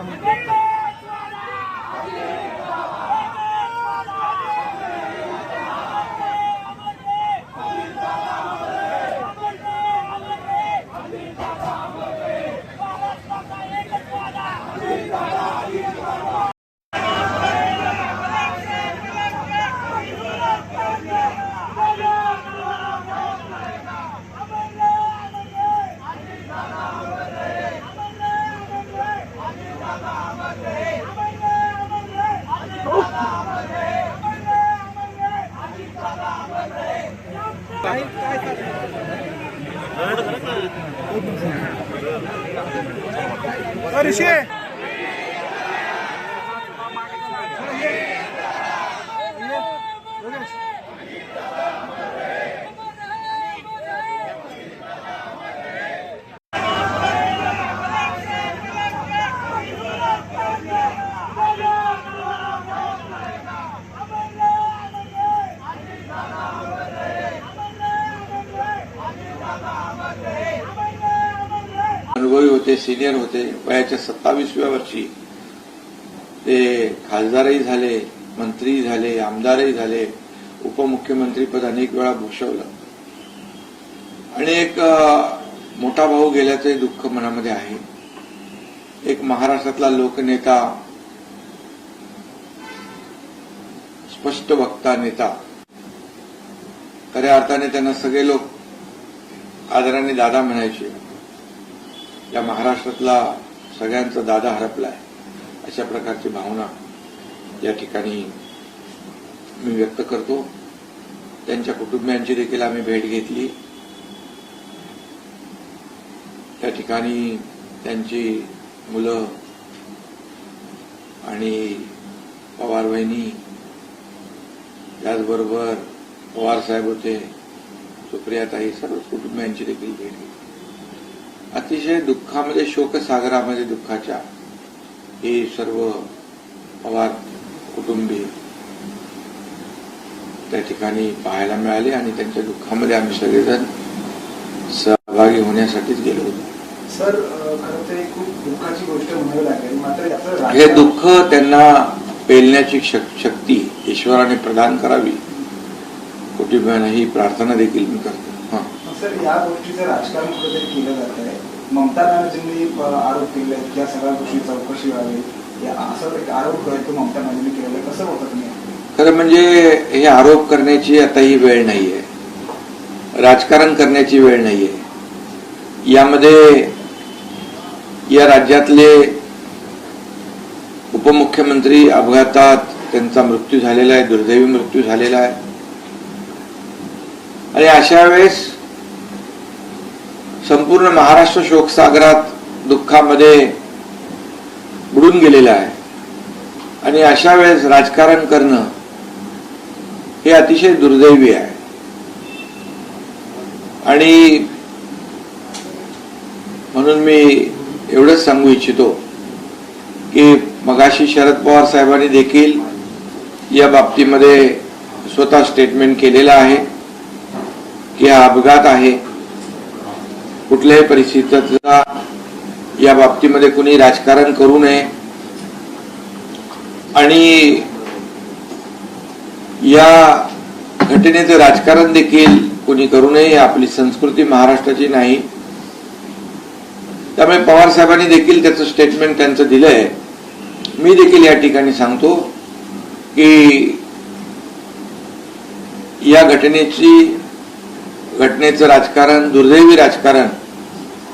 vamos. Parisien. Senior होते. वयाच्या सत्तावीसव्या वर्षी ते खासदारही झाले मंत्री झाले आमदारही झाले उपमुख्यमंत्रीपद अनेक वेळा भूषवलं. आणि एक मोठा भाऊ गेल्याचे दुःख मनामध्ये आहे. एक महाराष्ट्रातला लोकनेता स्पष्ट वक्ता नेता. खऱ्या अर्थाने त्यांना सगळे लोक आदराने दादा म्हणायचे. या महाराष्ट्रातला सगळ्यांचा दादा हरपलाय अशा प्रकारची भावना या ठिकाणी मी व्यक्त करतो. त्यांच्या कुटुंबियांची देखील आम्ही भेट घेतली. त्या ठिकाणी त्यांची मुलं आणि पवार वहिनी त्याचबरोबर पवार साहेब होते सुप्रियाताई सर्व कुटुंबियांची देखील भेट घेतली. अतिशय दुःखामध्ये शोकसागरामध्ये दुःखाच्या हे सर्व पवार कुटुंबीय त्या ठिकाणी पाहायला मिळाले आणि त्यांच्या दुःखामध्ये आम्ही सगळेजण सहभागी होण्यासाठीच गेलो होतो. सर अ, खरं तर एक खूप दुःखाची गोष्ट म्हणावी लागेल. मात्र याचं हे दुःख त्यांना पेलण्याची शक- शक्ती ईश्वराने प्रदान करावी. कुटुंबियांना ही प्रार्थना देखील मी करतो. सर या गोष्टीचं राजकारण कुठेतरी केलं जात आहे. ममता बॅनर्जींनी आरोप केले आहेत की या सगळ्या गोष्टी चौकशी व्हावी. असं एक आरोप करतो ममता बॅनर्जींनी केलेला कसं होतं तुम्ही खरं म्हणजे हे आरोप करण्याची आता ही वेळ नाही आहे राजकारण करण्याची वेळ नाही आहे यामध्ये या राज्यातले उपमुख्यमंत्री अपघातात त्यांचा मृत्यू झालेला आहे दुर्दैवी मृत्यू झालेला आहे. आणि अशा वेळेस संपूर्ण महाराष्ट्र शोकसागरात दुःखामध्ये बुडून गेलेला आहे. आणि अशा वेळेस राजकारण करणं हे अतिशय दुर्दैवी आहे. आणि म्हणून मी एवढंच सांगू इच्छितो की मगाशी शरद पवार साहेबांनी देखील या बाबतीमध्ये स्वतः स्टेटमेंट केलेलं आहे की हा अपघात आहे. कुठल्याही परिस्थितीचा या बाबतीमध्ये कुणी राजकारण करू नये. आणि या घटनेचं राजकारण देखील कोणी करू नये आपली संस्कृती महाराष्ट्राची नाही. त्यामुळे पवार साहेबांनी देखील त्याचं स्टेटमेंट त्यांचं दिलंय. मी देखील या ठिकाणी सांगतो की या घटनेची घटनेचं राजकारण दुर्दैवी राजकारण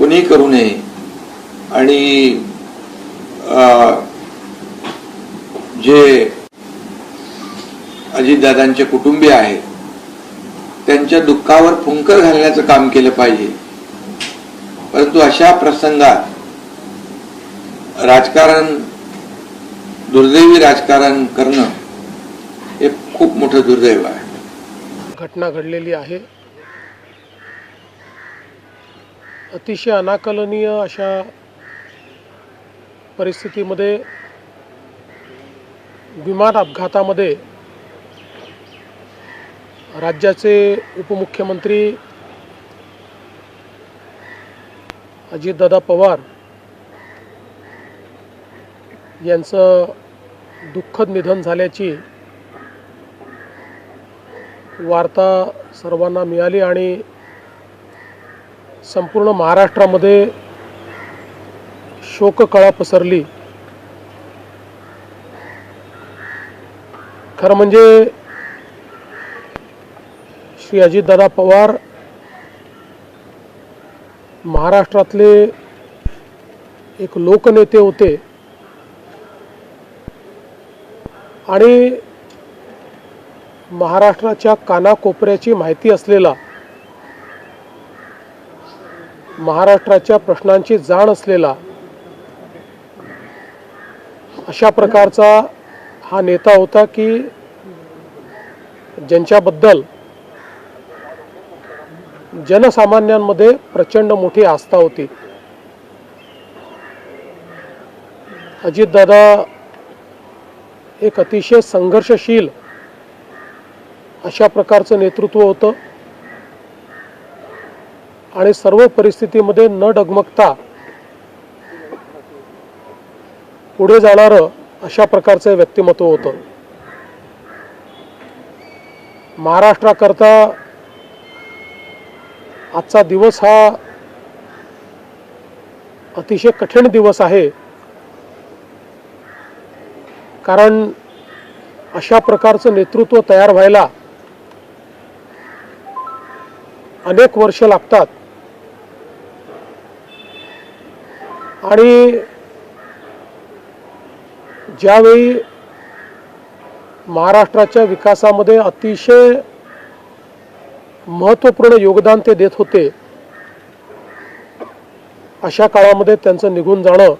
कुणी करू नये. आणि अं, जे अजितदादांचे कुटुंबीय आहेत त्यांच्या दुःखावर फुंकर घालण्याचं काम केलं पाहिजे. परंतु अशा प्रसंगात राजकारण दुर्दैवी राजकारण करणं हे खूप मोठं दुर्दैव आहे. घटना घडलेली आहे. अतिशय अनाकलनीय अशा परिस्थितीमध्ये विमान अपघातामध्ये राज्याचे उपमुख्यमंत्री अजितदादा पवार यांचं दुःखद निधन झाल्याची वार्ता सर्वांना मिळाली आणि संपूर्ण महाराष्ट्रामध्ये शोककळा पसरली. खरं म्हणजे श्री अजितदादा पवार महाराष्ट्रातले एक लोकनेते होते. आणि महाराष्ट्राच्या कानाकोपऱ्याची माहिती असलेला महाराष्ट्राच्या प्रश्नांची जाण असलेला अशा प्रकारचा हा नेता होता की ज्यांच्याबद्दल जनसामान्यांमध्ये प्रचंड मोठी आस्था होती. अजितदादा एक अतिशय संघर्षशील अशा प्रकारचं नेतृत्व होतं. आणि सर्व परिस्थितीमध्ये न डगमगता पुढे जाणारं अशा प्रकारचं व्यक्तिमत्व होतं. महाराष्ट्राकरता आजचा दिवस हा अतिशय कठीण दिवस आहे. कारण अशा प्रकारचं नेतृत्व तयार व्हायला अनेक वर्ष लागतात. आणि ज्यावेळी महाराष्ट्राच्या विकासामध्ये अतिशय महत्त्वपूर्ण योगदान ते देत होते अशा काळामध्ये त्यांचं निघून जाणं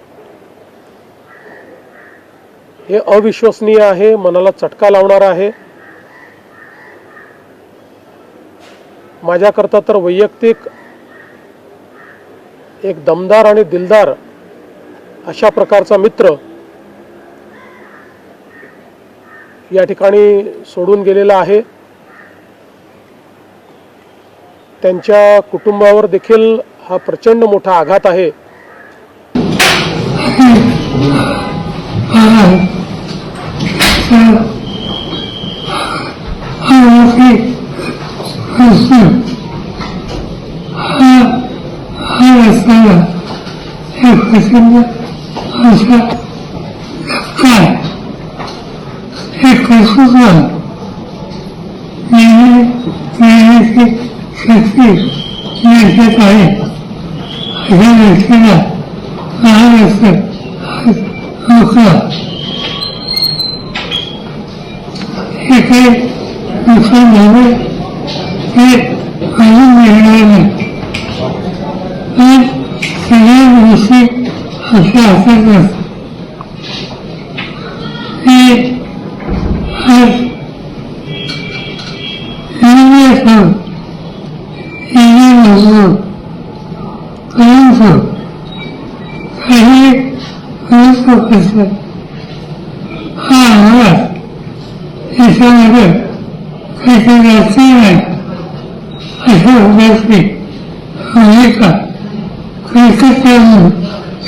हे अविश्वसनीय आहे मनाला चटका लावणार आहे. माझ्याकरता तर वैयक्तिक एक दमदार आणि दिलदार अशा प्रकारचा मित्र या ठिकाणी सोडून गेलेला आहे त्यांच्या कुटुंबावर देखील हा प्रचंड मोठा आघात आहे 就是在这个时候，你们你们是是是那些导演，好像有些的，然后是好喝，一些你看咱们，哎，好像没人了，哎，好像有些。हे काही नुकसान झालं ते अजून मिळणार नाही आज सगळ्या गोष्टी अशा असत नसतात हे आज इंग्रज असो इंग्रज नसो परंतु काही लोक असतात हा आवाज याच्यामध्ये काहीतरी अडचण आहे अशा गोष्टी भूमिका कलकत्त्याहून मांडली